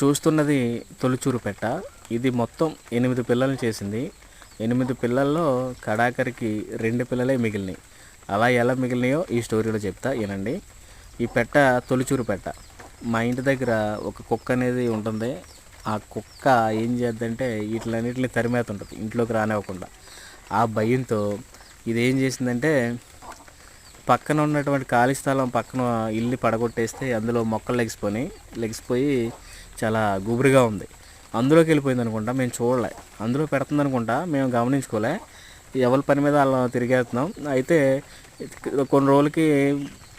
చూస్తున్నది తొలిచూరు పెట్ట ఇది మొత్తం ఎనిమిది పిల్లల్ని చేసింది. ఎనిమిది పిల్లల్లో కడాకరికి రెండు పిల్లలే మిగిలినాయి. అలా ఎలా మిగిలినాయో ఈ స్టోరీలో చెప్తా వినండి. ఈ పెట్ట తొలిచూరు పెట్ట మా ఇంటి దగ్గర ఒక కుక్క అనేది ఉంటుంది. ఆ కుక్క ఏం చేద్దంటే వీటిలన్నిటిని తరిమేతుంటుంది. ఇంట్లోకి రానివ్వకుండా. ఆ భయంతో ఇది ఏం చేసిందంటే పక్కన ఉన్నటువంటి ఖాళీ స్థలం పక్కన ఇల్లు పడగొట్టేస్తే అందులో మొక్కలు లెగిసిపోయి లెగిసిపోయి చాలా గుబురుగా ఉంది. అందులోకి వెళ్ళిపోయింది అనుకుంటా మేము చూడలే. అందులో పెడుతుంది అనుకుంటా మేము గమనించుకోలే. ఎవరి పని మీద అలా తిరిగేస్తున్నాం. అయితే కొన్ని రోజులకి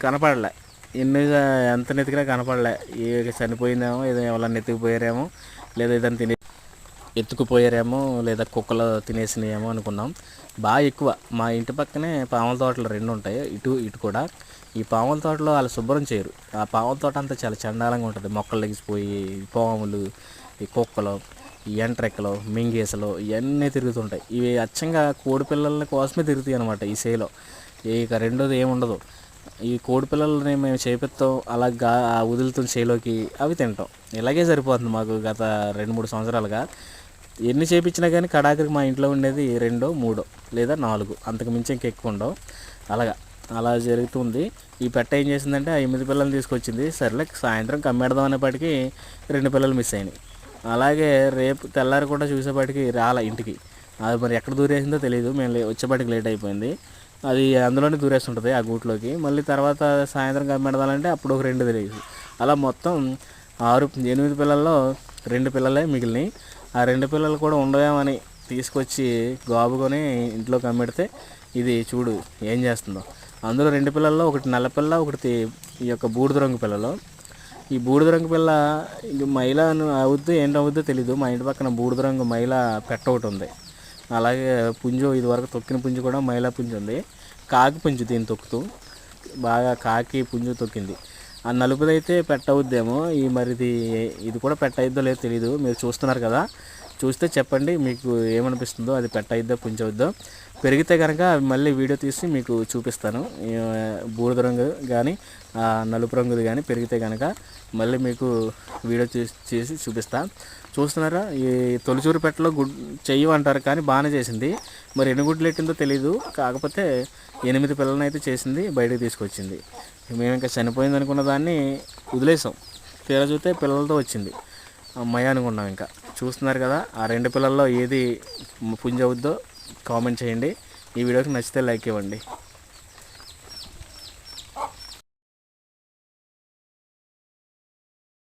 కనపడలే. ఎన్ని ఎంత నెతికినా కనపడలే. ఏ చనిపోయిందేమో ఏదో ఎవరన్నా ఎత్తుకుపోయారేమో లేదా ఏదైనా తినే ఎత్తుకుపోయారేమో లేదా కుక్కలు తినేసినాయేమో అనుకున్నాం. బాగా ఎక్కువ. మా ఇంటి పక్కనే పాముల తోటలు రెండు ఉంటాయి ఇటు ఇటు కూడా. ఈ పాముల తోటలో వాళ్ళు శుభ్రం చేయరు. ఆ పాముల తోట అంతా చాలా చండాలంగా ఉంటుంది. మొక్కలు లెగిసిపోయి పాములు ఈ కుక్కలు ఈ ఎంట్రెక్కలు మింగేసలు ఇవన్నీ తిరుగుతుంటాయి. ఇవి అచ్చంగా కోడి పిల్లల కోసమే తిరుగుతాయి అనమాట ఈ సేలో. ఇక రెండోది ఏముండదు. ఈ కోడి పిల్లల్ని మేము చేపిస్తాం అలా గా వదులుతున్న చేలోకి అవి తింటాం. ఇలాగే సరిపోతుంది మాకు గత రెండు మూడు సంవత్సరాలుగా. ఎన్ని చేపించినా కానీ కడాకరికి మా ఇంట్లో ఉండేది రెండో మూడో లేదా నాలుగు. అంతకు మించి ఇంకా ఉండవు. అలాగా. అలా జరుగుతుంది. ఈ పెట్ట ఏం చేసిందంటే ఆ ఎనిమిది పిల్లలు తీసుకొచ్చింది. సర్లే సాయంత్రం కమ్మెడదాం అనేప్పటికీ రెండు పిల్లలు మిస్ అయినాయి. అలాగే రేపు తెల్లారి కూడా చూసేపాటికి రాల ఇంటికి. అది మరి ఎక్కడ దూరేసిందో తెలియదు మేము వచ్చేపాటికి లేట్ అయిపోయింది. అది అందులోనే దూరేస్తుంటుంది ఆ గూట్లోకి. మళ్ళీ తర్వాత సాయంత్రం కమ్మెడదాలంటే అప్పుడు ఒక రెండు తెలియదు అలా మొత్తం ఆరు ఎనిమిది పిల్లల్లో రెండు పిల్లలే మిగిలినాయి. ఆ రెండు పిల్లలు కూడా ఉండవేమని తీసుకొచ్చి గాబుకొని ఇంట్లో కమ్మెడితే ఇది చూడు ఏం చేస్తుందో. అందులో రెండు పిల్లల్లో ఒకటి నల్ల పిల్ల ఒకటి ఈ యొక్క బూడిద రంగు పిల్లలు. ఈ బూడిద రంగు పిల్ల ఇంక మైల అవుద్దో ఏంటవుద్దో తెలీదు. మా ఇంటి పక్కన బూడిద రంగు మైల పెట్ట ఒకటి ఉంది. అలాగే పుంజు ఇది వరకు తొక్కిన పుంజు కూడా మైలా పుంజు ఉంది. కాకి పుంజు దీన్ని తొక్కుతూ బాగా కాకి పుంజు తొక్కింది. ఆ నలుపుదైతే పెట్టవుద్దేమో ఈ మరిది ఇది కూడా పెట్టయిద్దో లేదో తెలియదు మీరు చూస్తున్నారు కదా. చూస్తే చెప్పండి మీకు ఏమనిపిస్తుందో అది పెట్టయిద్దో పుంచవద్దో పెరిగితే కనుక మళ్ళీ వీడియో తీసి మీకు చూపిస్తాను. బూడిద రంగు కానీ నలుపు రంగుది కానీ పెరిగితే కనుక మళ్ళీ మీకు వీడియో తీసి చేసి చూపిస్తాను చూస్తున్నారా? ఈ తొలిచూరు పెట్టలో గుడ్ చెయ్యి అంటారు కానీ బాగానే చేసింది. మరి ఎన్ని గుడ్లు ఎట్టిందో తెలియదు కాకపోతే ఎనిమిది పిల్లలని అయితే చేసింది బయటకు తీసుకొచ్చింది. మేము ఇంకా చనిపోయింది అనుకున్న దాన్ని వదిలేసాం. తీరా చూస్తే పిల్లలతో వచ్చింది. అమ్మాయి అనుకున్నాం ఇంకా. చూస్తున్నారు కదా ఆ రెండు పిల్లల్లో ఏది పుంజవుద్దో కామెంట్ చేయండి. ఈ వీడియోకి నచ్చితే లైక్ ఇవ్వండి.